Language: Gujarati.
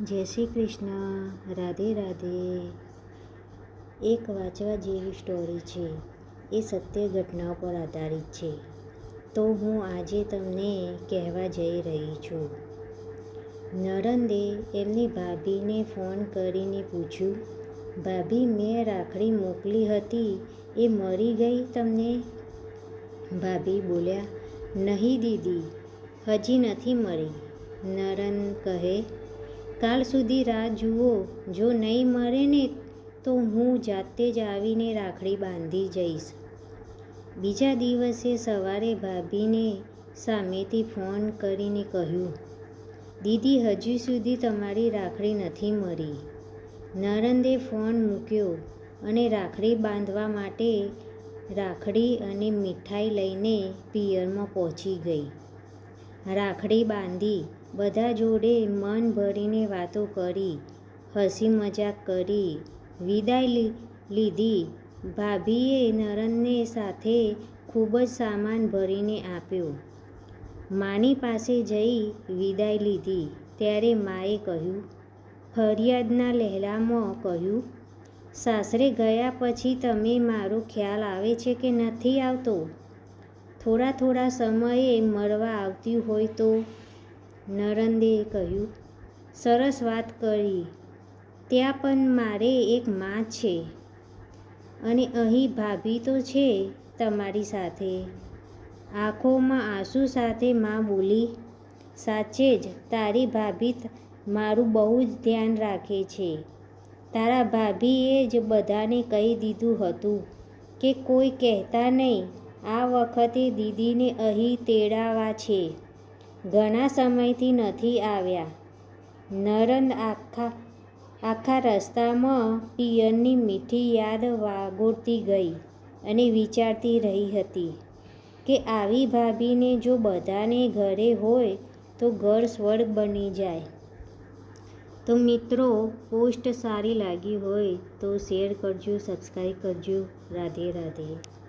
જય શ્રી કૃષ્ણ, રાધે રાધે. એક વાંચવા જેવી સ્ટોરી છે. એ સત્ય ઘટનાઓ પર આધારિત છે. તો હું આજે તમને કહેવા જઈ રહી છું. નરંદે એમની ભાભીને ફોન કરીને પૂછ્યું, ભાભી, મેં રાખડી મોકલી હતી, એ મરી ગઈ તમને? ભાભી બોલ્યા, નહીં દીદી, હજી નથી મળી નરન કહે કાલ સુધી રાહ જુઓ. જો નહીં મળે ને તો હું જાતે જ આવીને રાખડી બાંધી જઈશ. બીજા દિવસે સવારે ભાભીને સામેથી ફોન કરીને કહ્યું, દીદી, હજી સુધી તમારી રાખડી નથી મળી. નરંદે ફોન મૂક્યો અને રાખડી બાંધવા માટે રાખડી અને મીઠાઈ લઈને પિયરમાં પહોંચી ગઈ. રાખડી બાંધી બધા જોડે મન ભરીને વાતો કરી, હસી મજાક કરી, વિદાય લીધી. ભાભીએ નરનને સાથે ખૂબ જ સામાન ભરીને આપ્યો. માની પાસે જઈ વિદાય લીધી. ત્યારે માએ કહ્યું, ફરિયાદના લહેલામાં કહ્યું, સાસરે ગયા પછી તમે મારો ખ્યાલ આવે છે કે નથી આવતો? થોડા થોડા સમયે મળવા આવતી હોય તો નરંદે કહ્યું, સરસ વાત કરી. ત્યાં પણ મારે એક માં છે. અને અહીં ભાભી તો છે તમારી સાથે. આંખોમાં આંસુ સાથે માં બોલી, સાચે જ, તારી ભાભી મારું બહુ જ ધ્યાન રાખે છે. તારા ભાભીએ જ બધાને કહી દીધું હતું કે કોઈ કહેતા નહીં, આ વખતે દીદીને અહીં તેડાવા છે. ઘણા સમયથી નથી આવ્યા. નરન આખા આખા રસ્તામાં પિયરની મીઠી યાદ વાગોળતી ગઈ અને વિચારતી રહી હતી કે આવી ભાભીને જો બધાને ઘરે હોય તો ઘર સ્વર્ગ બની જાય. તો મિત્રો, પોસ્ટ સારી લાગી હોય તો શેર કરજો, સબસ્ક્રાઈબ કરજો. રાધે રાધે.